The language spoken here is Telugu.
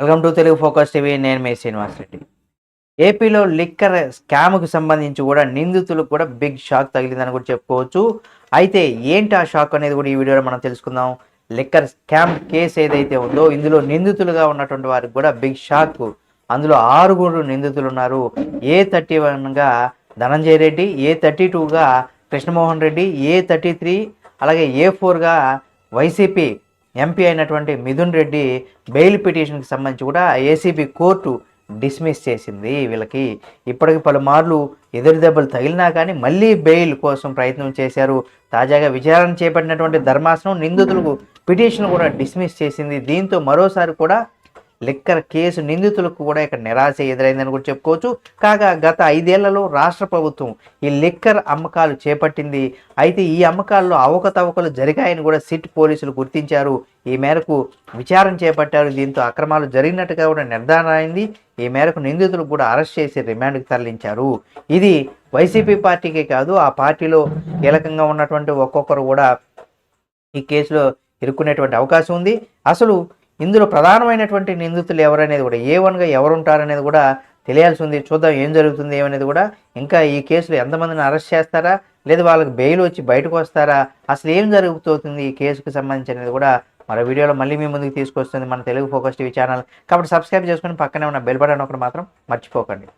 Welcome to Telugu focus TV నేను మీ శ్రీనివాస్ రెడ్డి. ఏపీలో లిక్కర్ స్కామ్కు సంబంధించి కూడా నిందితులకు కూడా బిగ్ షాక్ తగిలిందని కూడా చెప్పుకోవచ్చు. అయితే ఏంటి ఆ షాక్ అనేది కూడా ఈ వీడియోలో మనం తెలుసుకుందాం. లిక్కర్ స్కామ్ కేసు ఏదైతే ఉందో ఇందులో నిందితులుగా ఉన్నటువంటి వారికి కూడా బిగ్ షాక్. అందులో ఆరుగురు నిందితులు ఉన్నారు. ఏ థర్టీ వన్గా ధనంజయ రెడ్డి ఏ థర్టీ టూగా Krishnamohan Reddy A thirty three అలాగే ఏ ఫోర్గా వైసీపీ ఎంపీ అయినటువంటి మిథున్ రెడ్డి బెయిల్ పిటిషన్కి సంబంధించి కూడా ఏసీబీ కోర్టు డిస్మిస్ చేసింది. వీళ్ళకి ఇప్పటికి పలుమార్లు ఎదురు దెబ్బలు తగిలినా కానీ మళ్ళీ బెయిల్ కోసం ప్రయత్నం చేశారు. తాజాగా విచారణ చేపట్టినటువంటి ధర్మాసనం నిందితులకు పిటిషన్ కూడా డిస్మిస్ చేసింది. దీంతో మరోసారి కూడా లిక్కర్ కేసు నిందితులకు కూడా ఇక్కడ నిరాశ ఎదురైందని కూడా చెప్పుకోవచ్చు. కాగా గత ఐదేళ్ళలో రాష్ట్ర ప్రభుత్వం ఈ లిక్కర్ అమ్మకాలు చేపట్టింది. అయితే ఈ అమ్మకాల్లో అవకతవకలు జరిగాయని కూడా సిట్ పోలీసులు గుర్తించారు. ఈ మేరకు విచారణ చేపట్టారు. దీంతో అక్రమాలు జరిగినట్టుగా కూడా నిర్ధారణ అయింది. ఈ మేరకు నిందితులు కూడా అరెస్ట్ చేసి రిమాండ్కి తరలించారు. ఇది వైసీపీ పార్టీకే కాదు ఆ పార్టీలో కీలకంగా ఉన్నటువంటి ఒక్కొక్కరు కూడా ఈ కేసులో ఇరుక్కునేటువంటి అవకాశం ఉంది. అసలు ఇందులో ప్రధానమైనటువంటి నిందితులు ఎవరనేది కూడా ఏ వన్గా ఎవరుంటారనేది కూడా తెలియాల్సి ఉంది చూద్దాం ఏం జరుగుతుంది ఏమనేది కూడా. ఇంకా ఈ కేసులో ఎంతమందిని అరెస్ట్ చేస్తారా? లేదా వాళ్ళకి బెయిల్ వచ్చి బయటకు వస్తారా? అసలు ఏం జరుగుతుంది ఈ కేసుకు సంబంధించి అనేది కూడా మరో వీడియోలో మళ్ళీ మీ ముందుకు తీసుకొస్తుంది మన తెలుగు ఫోకస్ టీవీ ఛానల్. కాబట్టి సబ్స్క్రైబ్ చేసుకుని పక్కనే ఉన్న బెల్ బటన్ ఒకటి మాత్రం మర్చిపోకండి.